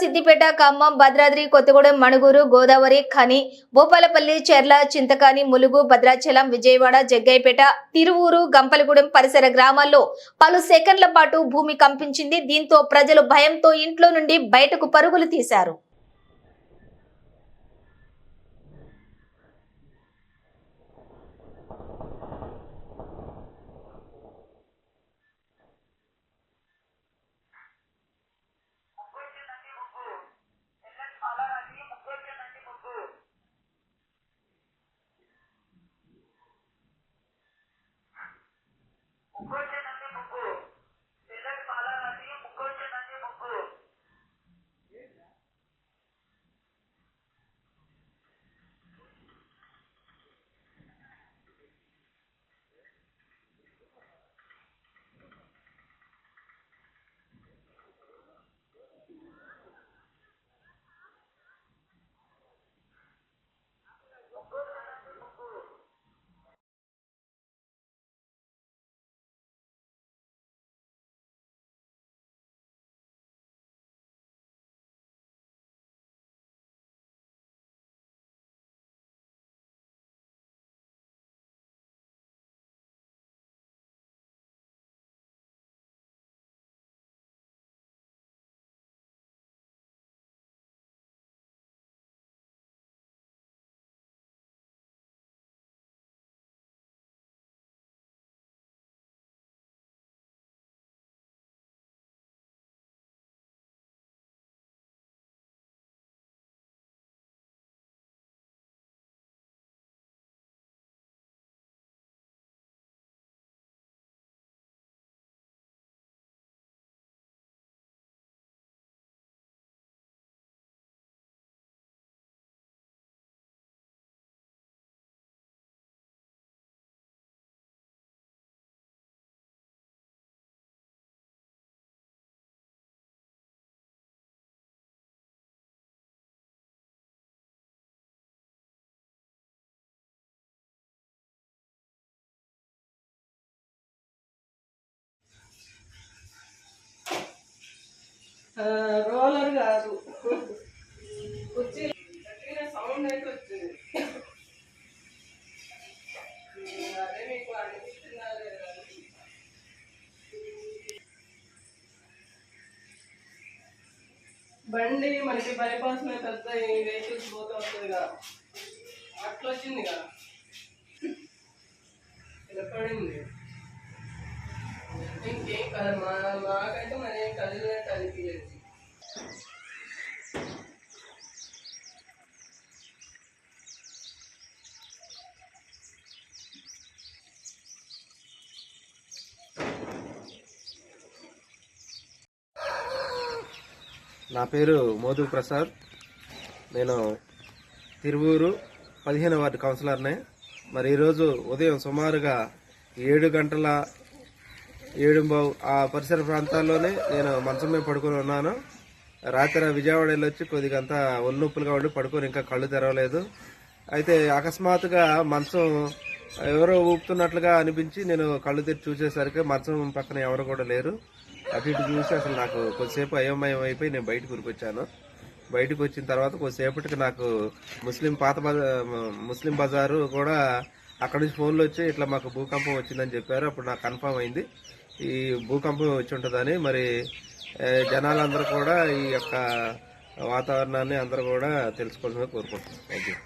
సిద్దిపేట ఖమ్మం భద్రాద్రి కొత్తగూడెం మణుగూరు గోదావరి ఖని భూపాలపల్లి చెర్ల చింతకాని ములుగు భద్రాచలం విజయవాడ జగ్గైపేట తిరువూరు గంపలగూడెం పరిసర గ్రామాల్లో పలు సెకండ్ల పాటు భూమి కంపించింది. దీంతో ప్రజలు భయంతో ఇంట్లో నుండి బయటకు పరుగులు తీశారు. రోలర్ కాదు. కుర్చీ సౌండ్ అయితే వచ్చింది అదే మీకు అనిపిస్తుందా లేదా బండి మనకి బైపాస్ మీద పెద్ద వెహికల్స్ పోతూ వస్తుంది కదా. అట్లా వచ్చింది కదా. ఇలా పడింది. ఇంకేం కదా మా నా పేరు మోదు ప్రసాద్. నేను తిరువూరు పదిహేను వార్డు కౌన్సిలర్నే. మరి ఈరోజు ఉదయం సుమారుగా ఏడు గంటల ఏడు ఆ పరిసర ప్రాంతాల్లోనే నేను మంచం మీద పడుకొని ఉన్నాను. రాత్రి విజయవాడ వెళ్ళొచ్చి కొద్దిగా అంతా ఒళ్ళొప్పులుగా ఉండి పడుకొని ఇంకా కళ్ళు తెరవలేదు. అయితే అకస్మాత్తుగా మంచం ఎవరో ఊపుతున్నట్లుగా అనిపించి నేను కళ్ళు తెరిచి చూసేసరికి మంచం పక్కన ఎవరు కూడా లేరు. అటు ఇటు చూసి అసలు నాకు కొద్దిసేపు అయోమయం అయిపోయి నేను బయటకు ఉరికొచ్చాను బయటకు వచ్చిన తర్వాత కొద్దిసేపటికి నాకు ముస్లిం పాత ముస్లిం బజారు కూడా అక్కడ నుంచి ఫోన్లు వచ్చి ఇట్లా మాకు భూకంపం వచ్చిందని చెప్పారు. అప్పుడు నాకు కన్ఫర్మ్ అయింది. ఈ భూకంపం వచ్చి ఉంటుందని మరి జనాలందరూ కూడా ఈ యొక్క వాతావరణాన్ని అందరూ కూడా తెలుసుకోవాలని కోరుకుంటున్నాను థ్యాంక్ యూ